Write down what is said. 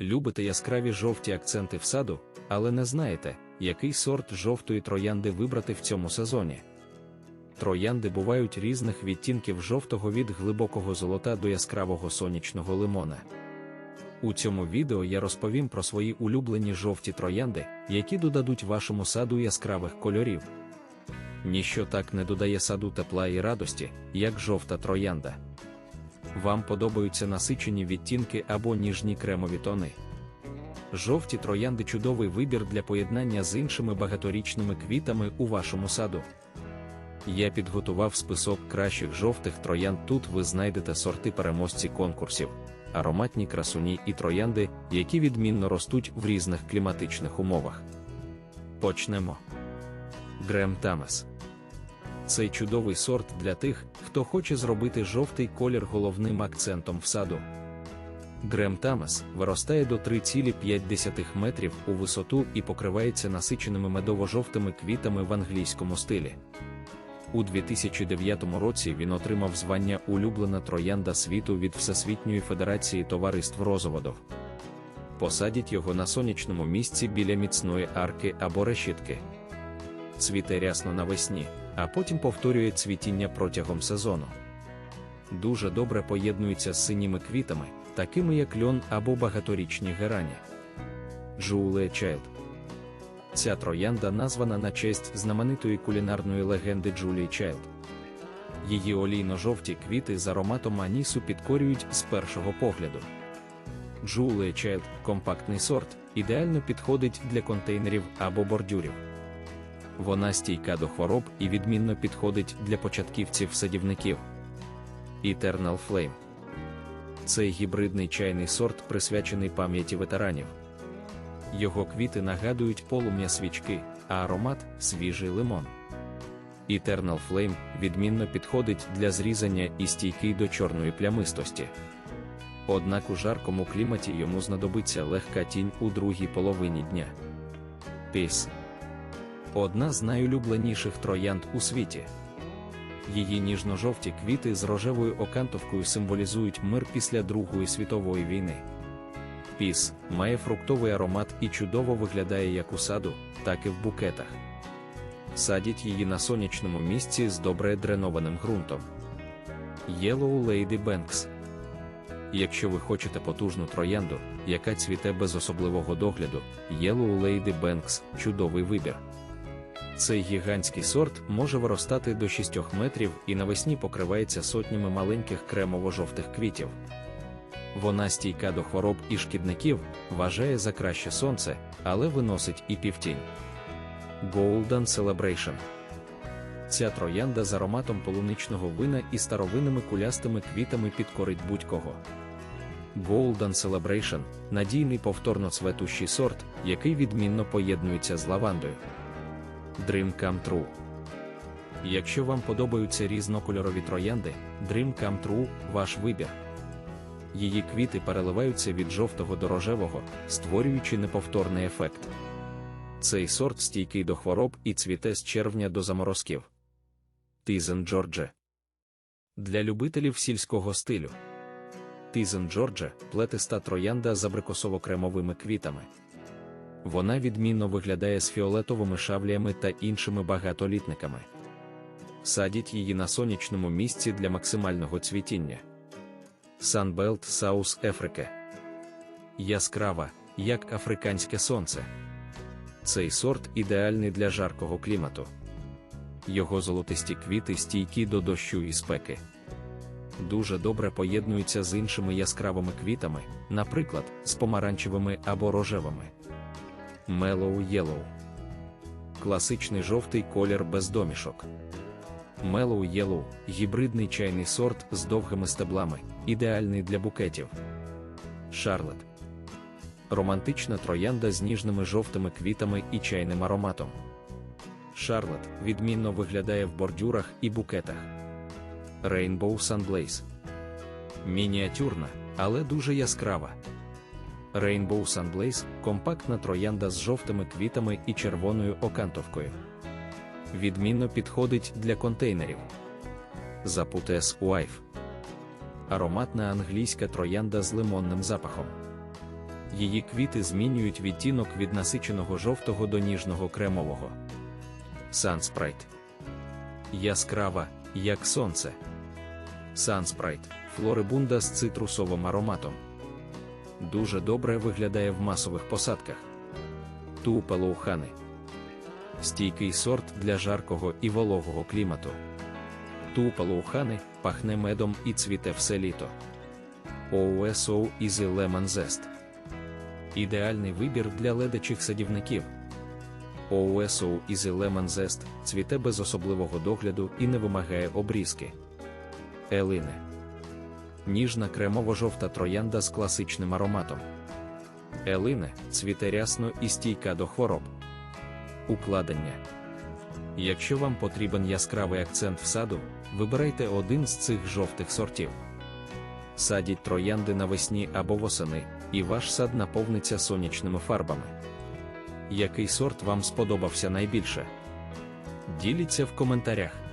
Любите яскраві жовті акценти в саду, але не знаєте, який сорт жовтої троянди вибрати в цьому сезоні. Троянди бувають різних відтінків жовтого від глибокого золота до яскравого сонячного лимона. У цьому відео я розповім про свої улюблені жовті троянди, які додадуть вашому саду яскравих кольорів. Ніщо так не додає саду тепла і радості, як жовта троянда. Вам подобаються насичені відтінки або ніжні кремові тони. Жовті троянди чудовий вибір для поєднання з іншими багаторічними квітами у вашому саду. Я підготував список кращих жовтих троянд. Тут ви знайдете сорти переможці конкурсів, ароматні красуні і троянди, які відмінно ростуть в різних кліматичних умовах. Почнемо. Грем Тамес. Цей чудовий сорт для тих, хто хоче зробити жовтий колір головним акцентом в саду. Грем Тамес виростає до 3,5 метрів у висоту і покривається насиченими медово-жовтими квітами в англійському стилі. У 2009 році він отримав звання Улюблена троянда світу від Всесвітньої Федерації товариств розоводов. Посадіть його на сонячному місці біля міцної арки або решітки. Цвіте рясно навесні, а потім повторює цвітіння протягом сезону. Дуже добре поєднується з синіми квітами, такими як льон або багаторічні герані. Джуле Чайлд Ця троянда названа на честь знаменитої кулінарної легенди Джулії Чайлд. Її олійно-жовті квіти з ароматом анісу підкорюють з першого погляду. Джулія Чайлд компактний сорт, ідеально підходить для контейнерів або бордюрів. Вона стійка до хвороб і відмінно підходить для початківців-садівників. Eternal Flame Цей гібридний чайний сорт присвячений пам'яті ветеранів. Його квіти нагадують полум'я свічки, а аромат свіжий лимон. Eternal Flame відмінно підходить для зрізання і стійкий до чорної плямистості. Однак у жаркому кліматі йому знадобиться легка тінь у другій половині дня. Піс одна з найулюбленіших троянд у світі. Її ніжно-жовті квіти з рожевою окантовкою символізують мир після Другої світової війни. Піс має фруктовий аромат і чудово виглядає як у саду, так і в букетах. Садіть її на сонячному місці з добре дренованим ґрунтом. Yellow Lady Banks Якщо ви хочете потужну троянду, яка цвіте без особливого догляду, Yellow Lady Banks – чудовий вибір. Цей гігантський сорт може виростати до 6 метрів і навесні покривається сотнями маленьких кремово-жовтих квітів. Вона стійка до хвороб і шкідників, вважає за краще сонце, але виносить і півтінь. Golden Celebration Ця троянда з ароматом полуничного вина і старовинними кулястими квітами підкорить будь-кого. Golden Celebration надійний повторно цветущий сорт, який відмінно поєднується з лавандою. Dream Come True Якщо вам подобаються різнокольорові троянди, Dream Come True – ваш вибір. Її квіти переливаються від жовтого до рожевого, створюючи неповторний ефект. Цей сорт стійкий до хвороб і цвіте з червня до заморозків. Тизен Джордже Для любителів сільського стилю. Тизен Джордже плетиста троянда з абрикосово-кремовими квітами. Вона відмінно виглядає з фіолетовими шавліями та іншими багатолітниками. Садіть її на сонячному місці для максимального цвітіння. Sunbelt South Africa. Яскрава, як африканське сонце. Цей сорт ідеальний для жаркого клімату. Його золотисті квіти стійкі до дощу і спеки. Дуже добре поєднуються з іншими яскравими квітами, наприклад, з помаранчевими або рожевими. Mellow Yellow Класичний жовтий колір без домішок. Mellow Yellow – гібридний чайний сорт з довгими стеблами, ідеальний для букетів. Шарлет романтична троянда з ніжними жовтими квітами і чайним ароматом. Шарлет відмінно виглядає в бордюрах і букетах. Rainbow Sunblaze мініатюрна, але дуже яскрава. Rainbow Sunblaze – компактна троянда з жовтими квітами і червоною окантовкою. Відмінно підходить для контейнерів. Запутес Wife ароматна англійська троянда з лимонним запахом. Її квіти змінюють відтінок від насиченого жовтого до ніжного кремового. Санспрайт. Яскрава, як сонце. Санспрайт флорибунда з цитрусовим ароматом. Дуже добре виглядає в масових посадках. Тупелоухани. Стійкий сорт для жаркого і вологого клімату. Тупелоухани пахне медом і цвіте все літо. OSO Easy Lemon Zest. Ідеальний вибір для ледачих садівників. OSO Easy Lemon Zest цвіте без особливого догляду і не вимагає обрізки. Елини. Ніжна кремово-жовта троянда з класичним ароматом. Елине цвіте рясно і стійка до хвороб. Укладення. Якщо вам потрібен яскравий акцент в саду, вибирайте один з цих жовтих сортів. Садіть троянди навесні або восени, і ваш сад наповниться сонячними фарбами. Який сорт вам сподобався найбільше? Діліться в коментарях.